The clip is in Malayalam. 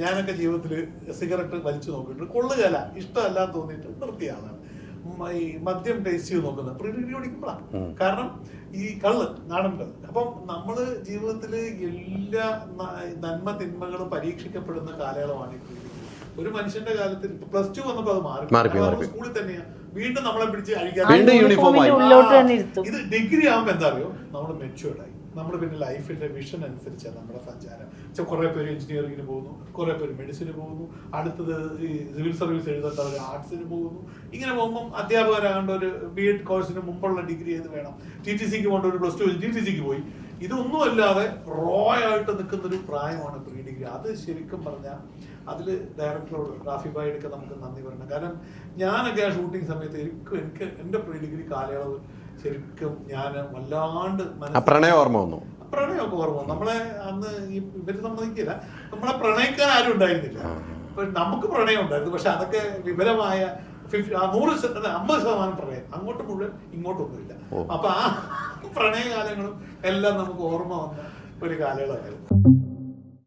ഞാനൊക്കെ ജീവിതത്തിൽ സിഗരറ്റ് വലിച്ചു നോക്കിയിട്ട് കൊള്ളുകയല്ല. ഇഷ്ടമല്ല തോന്നിയിട്ട് നിർത്തിയാണ് ഈ മദ്യം ടേസ്റ്റ് ചെയ്ത് നോക്കുന്നത്. പ്രീ ഡിഗ്രി പഠിക്കുമ്പോഴാണ് കാരണം ഈ കള്ള് നാടൻ കള്ള്. അപ്പം നമ്മൾ ജീവിതത്തിൽ എല്ലാ നന്മ തിന്മകളും പരീക്ഷിക്കപ്പെടുന്ന കാലയളവാണ്. ഒരു മനുഷ്യന്റെ കാലത്തിൽ പ്ലസ് ടു വന്നപ്പോൾ അത് മാറി. സ്കൂളിൽ തന്നെയാണ് വീണ്ടും നമ്മളെ പിടിച്ച് അഴിക്കാൻ ഇത് ഡിഗ്രി ആകുമ്പോൾ എന്താ അറിയോ? നമ്മൾ മെച്ചുവേർഡ് നമ്മൾ പിന്നെ ലൈഫിന്റെ വിഷൻ അനുസരിച്ചാണ് നമ്മുടെ സഞ്ചാരം. വെച്ചാൽ കുറേ പേര് എഞ്ചിനീയറിങ്ങിന് പോകുന്നു കുറേ പേര് മെഡിസിന് പോകുന്നു അടുത്തത് ഈ സിവിൽ സർവീസ് എഴുതേണ്ടവർ ആർട്സിന് പോകുന്നു. ഇങ്ങനെ പോകുമ്പം അധ്യാപകരാകേണ്ട ഒരു ബി എഡ് കോഴ്സിന് മുമ്പുള്ള ഡിഗ്രി ഏത് വേണം? ടി ടി സിക്ക് പോകേണ്ട ഒരു പ്ലസ് ടു ടി ടി സിക്ക് പോയി. ഇതൊന്നും അല്ലാതെ റോ ആയിട്ട് നിൽക്കുന്ന ഒരു പ്രായമാണ് പ്രീ ഡിഗ്രി അത് ശരിക്കും പറഞ്ഞാൽ അതിൽ ഡയറക്ടറോട് റാഫി ഭായിയൊക്കെ നമുക്ക് നന്ദി പറയണം. കാരണം ഞാനൊക്കെ ആ ഷൂട്ടിംഗ് സമയത്ത് എനിക്ക് എനിക്ക് എന്റെ പ്രീ ഡിഗ്രി കാലയളവ് ശരിക്കും ഞാൻ വല്ലാണ്ട് പ്രണയ ഓർമ്മ വന്നു. പ്രണയമൊക്കെ ഓർമ്മ വന്നു. നമ്മളെ അന്ന് ഇവർ സമ്മതിക്കില്ല. നമ്മളെ പ്രണയിക്കാൻ ആരും ഉണ്ടായിരുന്നില്ല. നമുക്ക് പ്രണയം ഉണ്ടായിരുന്നു. പക്ഷെ അതൊക്കെ വിപുലമായ ഫിഫ്റ്റി ആ നൂറ് അമ്പത് ശതമാനം പ്രണയം. അങ്ങോട്ട് മുഴുവൻ ഇങ്ങോട്ടൊന്നുമില്ല. അപ്പൊ ആ പ്രണയകാലങ്ങളും എല്ലാം നമുക്ക് ഓർമ്മ വന്ന ഒരു കാലയളവായിരുന്നു.